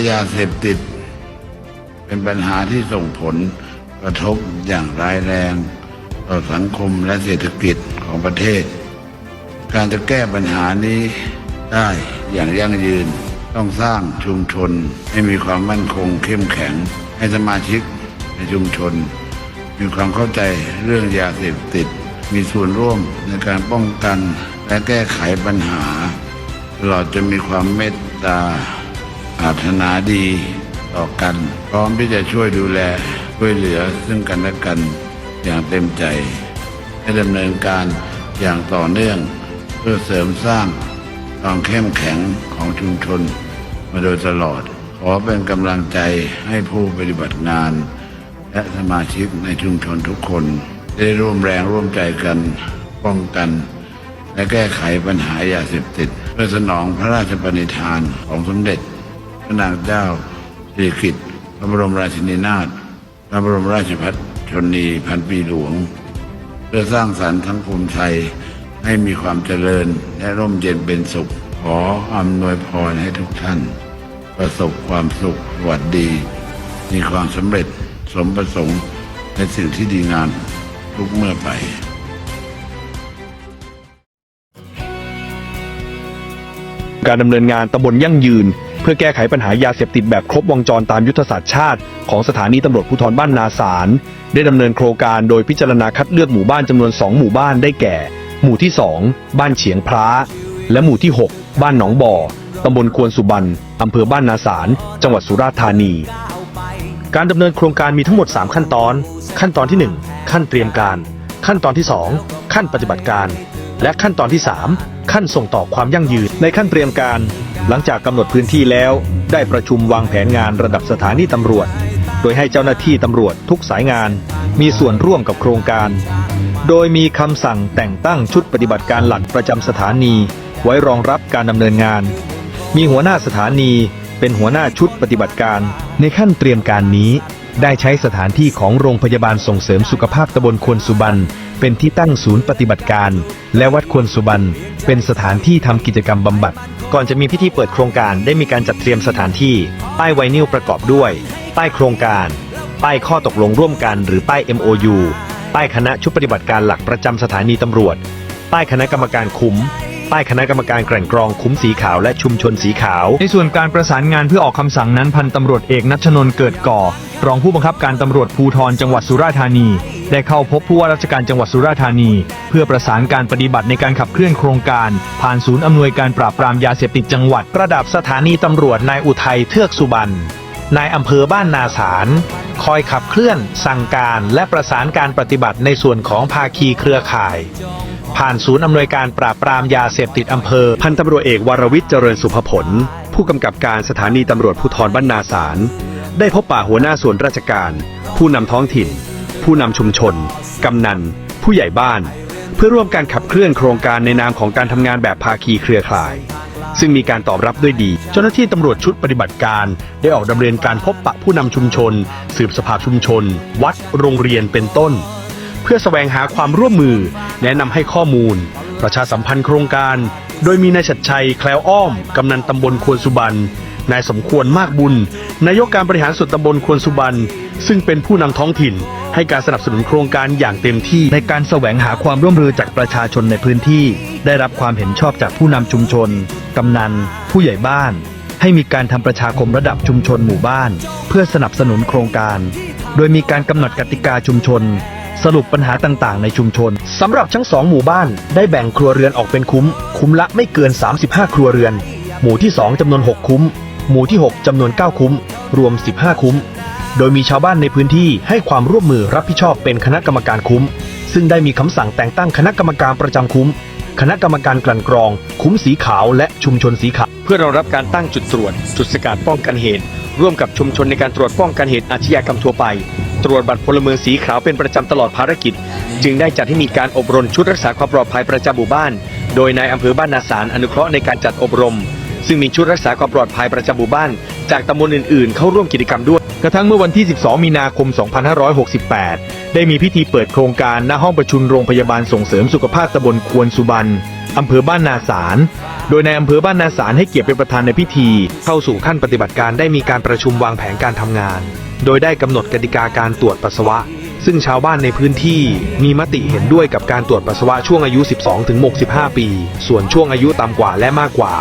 ายาเสพติด เป็นปัญหาที่ส่งผลกระทบอย่างร้ายแรง ต่อสังคมและเศรษฐกิจของประเทศ การจะแก้ปัญหานี้ได้อย่างยั่งยืนต้องสร้างชุมชนให้มีความมั่นคงเข้มแข็ง ให้สมาชิกในชุมชน มีความเข้าใจเรื่องยาเสพติด มีส่วนร่วมในการป้องกันและแก้ไขปัญหาตลอดจะมีความเมตตา ปรารถนาดีต่อกัน พร้อมที่จะช่วยดูแลช่วยเหลือซึ่งกันและกันอย่างเต็มใจให้ดำเนินการอย่างต่อเนื่อง เพื่อเสริมสร้างความเข้มแข็งของชุมชน มาโดยตลอด ขอเป็นกำลังใจให้ผู้ปฏิบัติงาน และสมาชิกในชุมชนทุกคน ได้ร่วมแรงร่วมใจกันป้องกัน และแก้ไขปัญหายาเสพติด เพื่อสนองพระราชปณิธานของสมเด็จ ระนางเจ้าสิริกิติ์พระบรมราชินีนาถพระบรมราชพัชนีพันปีหลวง เพื่อสร้างสรรค์ทั้งภูมิไทยให้มีความเจริญและร่มเย็นเป็นสุข ขออำนวยพรให้ทุกท่าน ประสบความสุขสวัสดี มีความสำเร็จสมประสงค์ในสิ่งที่ดีงามทุกเมื่อไปการดำเนินงานตำบลยั่งยืน เพื่อแก้ไขปัญหายาเสพติดแบบครบวงจรตามยุทธศาสตร์ชาติ ของสถานีตำรวจภูธรบ้านนาสาร ได้ดำเนินโครงการโดยพิจารณาคัดเลือกหมู่บ้านจำนวน 2 หมู่บ้านได้แก่ หมู่ที่ 2 บ้านเฉียงพร้าและหมู่ที่ 6 บ้านหนองบ่อตำบลควนสุบรรณอำเภอบ้านนาสาร จังหวัดสุราษฎร์ธานี การดำเนินโครงการมีทั้งหมด 3 ขั้นตอน ขั้นตอนที่ 1 ขั้นเตรียมการ ขั้นตอนที่ 2 ขั้นปฏิบัติการ และขั้นตอนที่ 3 ขั้นส่งต่อความยั่งยืน ในขั้นเตรียมการ หลังจากกำหนดพื้นที่แล้ว ได้ประชุมวางแผนงานระดับสถานีตำรวจ โดยให้เจ้าหน้าที่ตำรวจทุกสายงาน มีส่วนร่วมกับโครงการ โดยมีคำสั่งแต่งตั้งชุดปฏิบัติการหลักประจำสถานี ไว้รองรับการดำเนินงาน มีหัวหน้าสถานีเป็นหัวหน้าชุดปฏิบัติการ ในขั้นเตรียมการนี้ ได้ใช้สถานที่ของโรงพยาบาลส่งเสริมสุขภาพตำบลควนสุบรรณเป็นที่ตั้งศูนย์ปฏิบัติการ และวัดควนสุบรรณเป็นสถานที่ทำกิจกรรมบำบัด ก่อนจะมีพิธีเปิดโครงการได้มีการจัดเตรียมสถานที่ ป้ายไวนิลประกอบด้วย ป้ายโครงการ ป้ายข้อตกลงร่วมกัน หรือป้าย MOU ป้ายคณะชุดปฏิบัติการหลักประจำสถานีตำรวจ ป้ายคณะกรรมการคุ้มป้ายคณะกรรมการแกล่งกรองคุ้มสีขาวและชุมชนสีขาว ในส่วนการประสานงานเพื่อออกคำสั่งนั้นพันตำรวจเอกนัชนน์เกิดก่อ รองผู้บังคับการตำรวจภูธรจังหวัดสุราษฎร์ธานี ได้เข้าพบผู้ว่าราชการจังหวัดสุราษฎร์ธานี เพื่อประสานการปฏิบัติในการขับเคลื่อนโครงการ ผ่านศูนย์อำนวยการปราบปรามยาเสพติดจังหวัด ระดับสถานีตำรวจนายอุทัยเทือกสุบรรณนายอำเภอบ้านนาสาร คอยขับเคลื่อน สั่งการและประสานการปฏิบัติในส่วนของภาคีเครือข่าย ผ่านศูนย์อำนวยการปราบปรามยาเสพติดอำเภอ พันตำรวจเอกวรวิทย์เจริญสุภผล ผู้กำกับการสถานีตำรวจภูธรบ้านนาสาร ได้พบป่าหัวหน้าส่วนราชการ ผู้นำท้องถิ่น ผู้นำชุมชน กำนัน ผู้ใหญ่บ้าน เพื่อร่วมการขับเคลื่อนโครงการในนามของการทำงานแบบภาคีเครือข่าย ซึ่งมีการตอบรับด้วยดี เจ้าหน้าที่ตำรวจชุดปฏิบัติการ ได้ออกดำเนินการพบปะผู้นำชุมชน สืบสภาชุมชน วัด โรงเรียนเป็นต้น เพื่อแสวงหาความร่วมมือ แนะนำให้ข้อมูล ประชาสัมพันธ์โครงการ โดยมีนายชัดชัยแคล้วอ้อมกำนันตำบลควนสุบรรณ นายสมควรมากบุญ นายกการบริหารส่วนตำบลควนสุบรรณซึ่งเป็นผู้นำท้องถิ่น ให้การสนับสนุนโครงการอย่างเต็มที่ ในการแสวงหาความร่วมมือจากประชาชนในพื้นที่ ได้รับความเห็นชอบจากผู้นำชุมชน กำนัน ผู้ใหญ่บ้าน ให้มีการทำประชาคมระดับชุมชนหมู่บ้าน เพื่อสนับสนุนโครงการ โดยมีการกำหนดกติกาชุมชน สรุปปัญหาต่างๆ ในชุมชนสำหรับทั้งสองหมู่บ้าน ได้แบ่งครัวเรือนออกเป็นคุ้ม คุ้มละไม่เกิน 35 ครัวเรือน หมู่ที่ 2จำนวน 6 คุ้ม หมู่ที่ 6 จำนวน 9 คุ้ม รวม 15 คุ้ม โดยมีชาวบ้านในพื้นที่ให้ความร่วมมือรับผิดชอบเป็นคณะกรรมการคุ้ม ซึ่งได้มีคำสั่งแต่งตั้งคณะกรรมการประจำคุ้ม คณะกรรมการกลั่นกรอง คุ้มสีขาวและชุมชนสีขาว เพื่อรองรับการตั้งจุดตรวจ จุดสกัดป้องกันเหตุ ร่วมกับชุมชนในการตรวจป้องกันเหตุอาชญากรรมทั่วไป ตรวจบัตรพลเมืองสีขาวเป็นประจำตลอดภารกิจ จึงได้จัดให้มีการอบรมชุดรักษาความปลอดภัยประจำหมู่บ้าน โดยนายอำเภอบ้านนาสารอนุเคราะห์ในการจัดอบรม ซึ่งมีชุดรักษาความปลอดภัยประจำหมู่บ้าน จากตำบลอื่นๆ เข้าร่วมกิจกรรมด้วย กระทั่งเมื่อวันที่ 12 มีนาคม 2568 ได้มีพิธีเปิดโครงการณห้องประชุมโรงพยาบาลส่งเสริมสุขภาพตำบลควนสุบรรณอำเภอบ้านนาสาร โดยในอำเภอบ้านนาสารให้เกียรติเป็นประธานในพิธี เข้าสู่ขั้นปฏิบัติการได้มีการประชุมวางแผนการทำงาน โดยได้กำหนดกติกาการตรวจปัสสาวะ ซึ่งชาวบ้านในพื้นที่มีมติเห็นด้วยกับการตรวจปัสสาวะช่วงอายุ 12-65 ปี ส่วนช่วงอายุต่ำกว่าและมากกว่า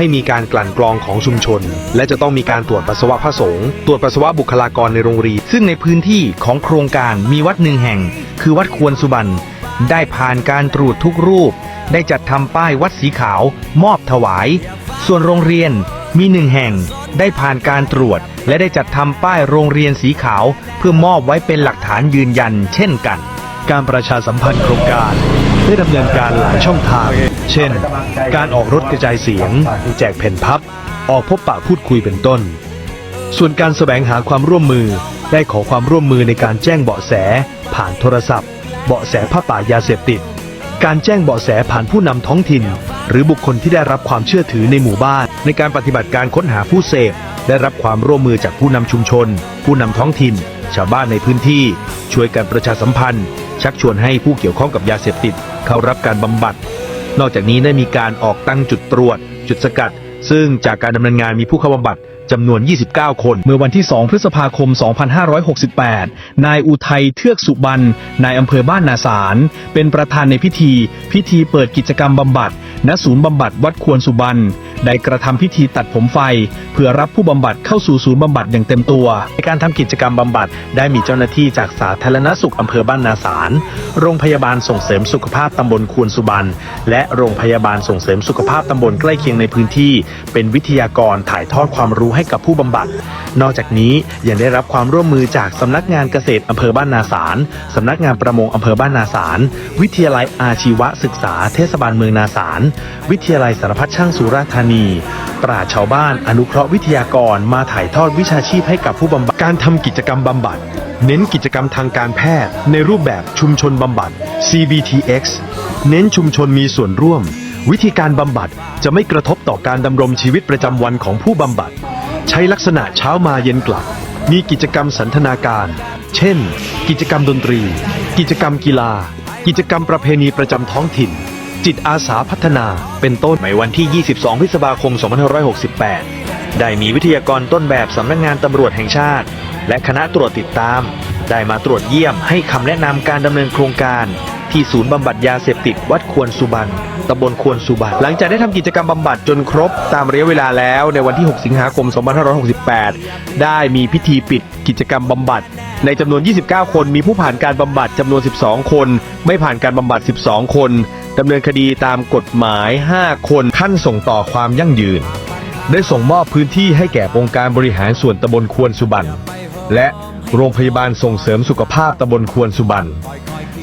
ให้มีการกลั่นกรองของชุมชน และจะต้องมีการตรวจปัสสาวะพระสงฆ์ตรวจปัสสาวะบุคลากรในโรงเรียนซึ่งในพื้นที่ของโครงการมีวัดหนึ่งแห่ง คือวัดควรสุบรรณได้ผ่านการตรวจทุกรูป ได้จัดทำป้ายวัดสีขาว มอบถวาย ส่วนโรงเรียนมีหนึ่งแห่ง ได้ผ่านการตรวจ และได้จัดทำป้ายโรงเรียนสีขาว เพื่อมอบไว้เป็นหลักฐานยืนยัน เช่นกัน การประชาสัมพันธ์โครงการ ได้ดำเนินการหลายช่องทาง เช่น การออกรถกระจายเสียง แจกแผ่นพับ ออกพบปะพูดคุยเป็นต้น ส่วนการแสวงหาความร่วมมือได้ขอความร่วมมือในการแจ้งเบาะแส ผ่านโทรศัพท์ เบาะแสผ้าป่ายาเสพติด การแจ้งเบาะแสผ่านผู้นำท้องถิ่น หรือบุคคลที่ได้รับความเชื่อถือในหมู่บ้าน ในการปฏิบัติการค้นหาผู้เสพได้รับความร่วมมือจากผู้นำชุมชน ผู้นำท้องถิ่น ชาวบ้านในพื้นที่ ช่วยกันประชาสัมพันธ์ ชักชวนให้ผู้เกี่ยวข้องกับยาเสพติด เข้ารับการบำบัด นอกจากนี้ได้มีการออกตั้งจุดตรวจ จุดสกัด ซึ่งจากการดำเนินงานมีผู้เข้าบำบัดจำนวน 29 คน เมื่อวันที่ 2 พฤษภาคม 2568 นายอุทัยเทือกสุบรรณ นายอำเภอบ้านนาสาร เป็นประธานในพิธี พิธีเปิดกิจกรรมบำบัด ณ ศูนย์บำบัดวัดควรสุบรรณ ได้กระทำพิธีตัดผมไฟ เพื่อรับผู้บำบัดเข้าสู่ศูนย์บำบัดอย่างเต็มตัว ในการทำกิจกรรมบำบัด ได้มีเจ้าหน้าที่จากสาธารณสุขอำเภอบ้านนาสาร โรงพยาบาลส่งเสริมสุขภาพตำบลควรสุบรรณและโรงพยาบาลส่งเสริมสุขภาพตำบลใกล้เคียงในพื้นที่ เป็นวิทยากรถ่ายทอดความรู้ให้กับผู้บำบัด นอกจากนี้ยังได้รับความร่วมมือจากสำนักงานเกษตรอำเภอบ้านนาสารสำนักงานประมงอำเภอบ้านนาสาร วิทยาลัยอาชีวศึกษา เทศบาลเมืองนาสาร วิทยาลัยสารพัดช่างสุราษฎร์ธานีปราชชาวบ้านอนุเคราะห์วิทยากรมาถ่ายทอดวิชาชีพให้กับผู้บำบัด การทำกิจกรรมบำบัด เน้นกิจกรรมทางการแพทย์ ในรูปแบบชุมชนบำบัด CBTX เน้นชุมชนมีส่วนร่วม วิธีการบำบัดจะไม่กระทบต่อการดำรงชีวิตประจำวันของผู้บำบัด ใช้ลักษณะเช้ามาเย็นกลับ มีกิจกรรมสันทนาการ เช่น กิจกรรมดนตรี กิจกรรมกีฬา กิจกรรมประเพณีประจำท้องถิ่น จิตอาสาพัฒนาเป็นต้นในวันที่ 22 พฤษภาคม 2568 ได้มีวิทยากรต้นแบบสำนักงานตำรวจแห่งชาติ และคณะตรวจติดตาม ได้มาตรวจเยี่ยมให้คำแนะนำการดำเนินโครงการที่ศูนย์บำบัดยาเสพติดวัดควรสุบรรณตำบลควรสุบรรณหลังจากได้ทำกิจกรรมบำบัดจนครบตามระยะเวลาแล้ว ในวันที่ 6 สิงหาคม 2568 ได้มีพิธีปิดกิจกรรมบำบัด ในจำนวน 29 คนมีผู้ผ่านการบำบัดจำนวน 12 คน ไม่ผ่านการบำบัด 12 คนดำเนินคดีตามกฎหมาย 5 คนขั้นส่งต่อความยั่งยืน ได้ส่งมอบพื้นที่ให้แก่องค์การบริหารส่วนตำบลควรสุบรรณและโรงพยาบาลส่งเสริมสุขภาพตำบลควรสุบรรณ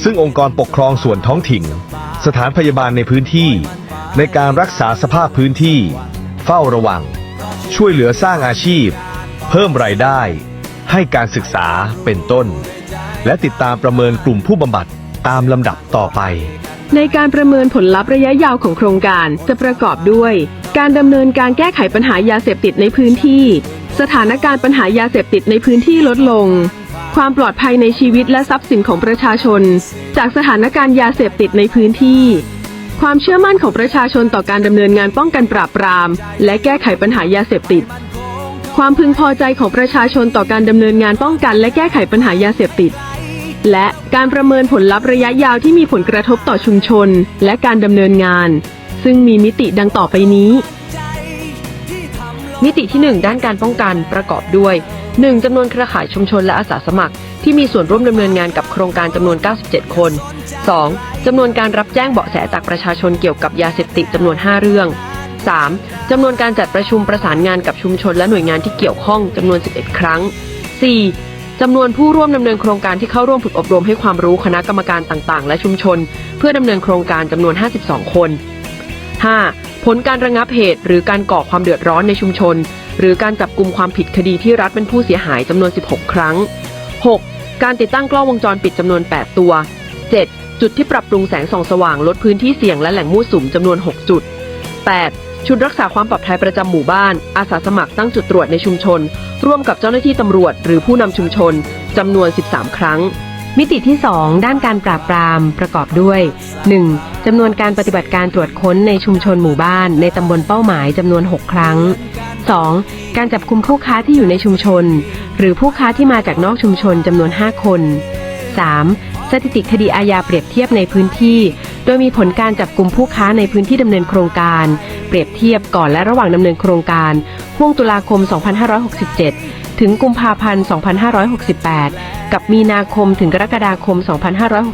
ซึ่งองค์กรปกครองส่วนท้องถิ่น สถานพยาบาลในพื้นที่ ในการรักษาสภาพพื้นที่ เฝ้าระวัง ช่วยเหลือสร้างอาชีพ เพิ่มรายได้ ให้การศึกษาเป็นต้น และติดตามประเมินกลุ่มผู้บำบัดตามลำดับต่อไป ในการประเมินผลลัพธ์ระยะยาวของโครงการจะประกอบด้วย การดำเนินการแก้ไขปัญหายาเสพติดในพื้นที่ สถานการณ์ปัญหายาเสพติดในพื้นที่ลดลง ความปลอดภัยในชีวิตและทรัพย์สินของประชาชน จากสถานการณ์ยาเสพติดในพื้นที่ ความเชื่อมั่นของประชาชนต่อการดำเนินงานป้องกันปราบปราม และแก้ไขปัญหายาเสพติด ความพึงพอใจของประชาชนต่อการดำเนินงานป้องกันและแก้ไขปัญหายาเสพติด และการประเมินผลลัพธ์ระยะยาวที่มีผลกระทบต่อชุมชน และการดำเนินงาน ซึ่งมีมิติดังต่อไปนี้ มิติที่ 1 ด้านการป้องกันประกอบด้วย 1. จำนวนเครือข่ายชุมชนและอาสาสมัคร ที่มีส่วนร่วมดำเนินงานกับโครงการจำนวน 97 คน 2. จำนวนการรับแจ้งเบาะแสจากประชาชนเกี่ยวกับยาเสพติดจำนวน 5 เรื่อง 3. จำนวนการจัดประชุมประสานงานกับชุมชนและหน่วยงานที่เกี่ยวข้องจำนวน 11 ครั้ง 4. จำนวนผู้ร่วมดำเนินโครงการที่เข้าร่วมฝึกอบรมให้ความรู้คณะกรรมการต่างๆ และชุมชน เพื่อดำเนินโครงการจำนวน 52 คน 5. ผลการระงับเหตุหรือการก่อความเดือดร้อนในชุมชน หรือการจับกลุ่มความผิดคดีที่รัฐเป็นผู้เสียหายจำนวน 16 ครั้ง 6. การติดตั้งกล้องวงจรปิดจำนวน 8 ตัว 7. จุดที่ปรับปรุงแสงส่องสว่างลดพื้นที่เสี่ยงและแหล่งมั่วสุมจำนวน 6 จุด 8. ชุดรักษาความปลอดภัยประจำหมู่บ้าน อาสาสมัครตั้งจุดตรวจในชุมชน ร่วมกับเจ้าหน้าที่ตำรวจ หรือผู้นำชุมชนจำนวน 13 ครั้ง มิติที่ 2 ด้านการปราบปรามประกอบด้วย 1. จำนวนการปฏิบัติการตรวจค้นในชุมชนหมู่บ้าน ในตำบลเป้าหมายจำนวน 6 ครั้ง 2. การจับคุมผู้ค้าที่อยู่ในชุมชน หรือผู้ค้าที่มาจากนอกชุมชนจำนวน 5 คน 3. สถิติคดีอาญาเปรียบเทียบในพื้นที่ โดยมีผลการจับกลุ่มผู้ค้าในพื้นที่ดำเนินโครงการ เปรียบเทียบก่อนและระหว่างดำเนินโครงการห่วงตุลาคม 2567 ถึงกุมภาพันธ์ 2568 กับมีนาคมถึงกรกฎาคม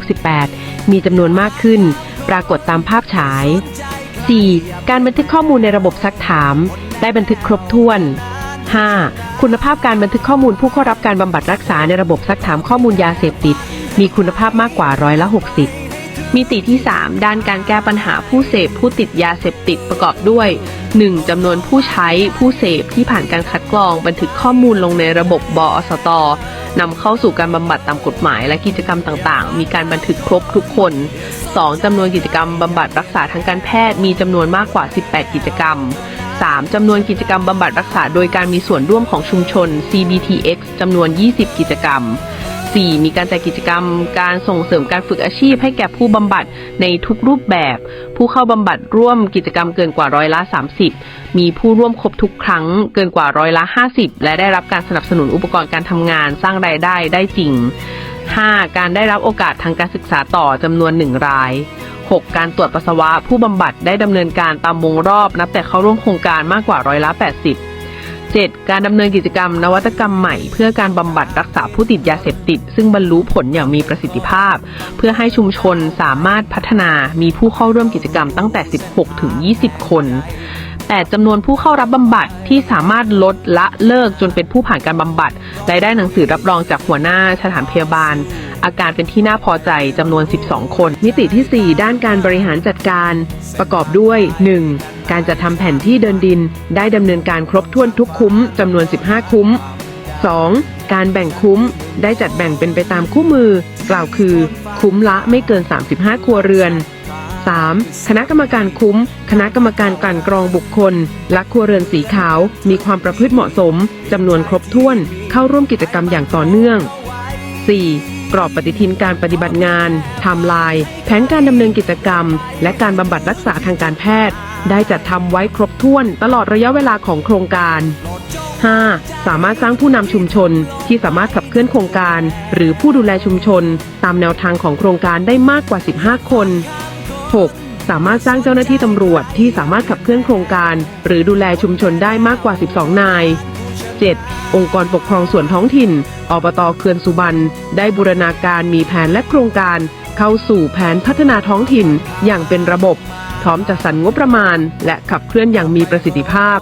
2568 มีจำนวนมากขึ้น ปรากฏตามภาพฉาย 4. การบันทึกข้อมูลในระบบซักถาม ได้บันทึกครบถ้วน 5. คุณภาพการบันทึกข้อมูลผู้เข้ารับการบำบัดรักษาในระบบซักถามข้อมูลยาเสพติด มีคุณภาพมากกว่าร้อยละ 60 มิติที่ 3 ด้านการแก้ปัญหาผู้เสพผู้ติดยาเสพติดประกอบด้วย 1. จำนวนผู้ใช้ผู้เสพที่ผ่านการคัดกรองบันทึกข้อมูลลงในระบบบอสตนำเข้าสู่การบำบัดตามกฎหมายและกิจกรรมต่างๆ มีการบันทึกครบทุกคน 2. จำนวนกิจกรรมบำบัดรักษาทางการแพทย์มีจำนวนมากกว่า 18 กิจกรรม 3. จำนวนกิจกรรมบำบัดรักษาโดยการมีส่วนร่วมของชุมชน CBTX จำนวน 20 กิจกรรม 4. มีการจัดกิจกรรมการส่งเสริมการฝึกอาชีพให้แก่ผู้บำบัดในทุกรูปแบบ ผู้เข้าบำบัดร่วมกิจกรรมเกินกว่าร้อยละ 30 มีผู้ร่วมครบทุกครั้งเกินกว่าร้อยละ 50 และได้รับการสนับสนุนอุปกรณ์การทำงานสร้างรายได้ได้จริง 5. การได้รับโอกาสทางการศึกษาต่อจำนวน 1 ราย 6. การตรวจปัสสาวะผู้บำบัดได้ดำเนินการตามวงรอบนับแต่เข้าร่วมโครงการมากกว่าร้อยละ 80 7. การดำเนินกิจกรรม นวัตกรรมใหม่ เพื่อการบำบัดรักษาผู้ติดยาเสพติด ซึ่งบรรลุผลอย่างมีประสิทธิภาพ เพื่อให้ชุมชนสามารถพัฒนามีผู้เข้าร่วมกิจกรรมตั้งแต่ 16 ถึง 20 คน 8. จำนวนผู้เข้ารับบำบัดที่สามารถลดละเลิกจนเป็นผู้ผ่านการบำบัดและได้หนังสือรับรองจากหัวหน้าสถานพยาบาล อาการเป็นที่น่าพอใจจำนวน 12 คน มิติที่ 4 ด้านการบริหารจัดการ ประกอบด้วย 1. การจัดทำแผนที่เดินดินได้ดำเนินการครบถ้วนทุกคุ้มจำนวน 15 คุ้ม 2. การแบ่งคุ้มได้จัดแบ่งเป็นไปตามคู่มือ กล่าวคือ คุ้มละไม่เกิน 35 ครัวเรือน 3. คณะกรรมการคุ้ม คณะกรรมการกลั่นกรองบุคคล และครัวเรือนสีขาว มีความประพฤติเหมาะสมจำนวนครบถ้วน เข้าร่วมกิจกรรมอย่างต่อเนื่อง 4. กรอบปฏิทินการปฏิบัติงานไทม์ไลน์แผนการดำเนินกิจกรรม และการบำบัดรักษาทางการแพทย์ ได้จัดทำไว้ครบถ้วนตลอดระยะเวลาของโครงการ 5. สามารถสร้างผู้นำชุมชนที่สามารถขับเคลื่อนโครงการ หรือผู้ดูแลชุมชน ตามแนวทางของโครงการได้มากกว่า 15 คน 6. สามารถสร้างเจ้าหน้าที่ตำรวจที่สามารถขับเคลื่อนโครงการ หรือดูแลชุมชนได้มากกว่า 12 นาย 7. องค์กรปกครองส่วนท้องถิ่น อบตเขื่อนสุบรรณได้บูรณาการมีแผนและโครงการ เข้าสู่แผนพัฒนาท้องถิ่นอย่างเป็นระบบ พร้อมจัดสรรงบประมาณ และขับเคลื่อนอย่างมีประสิทธิภาพ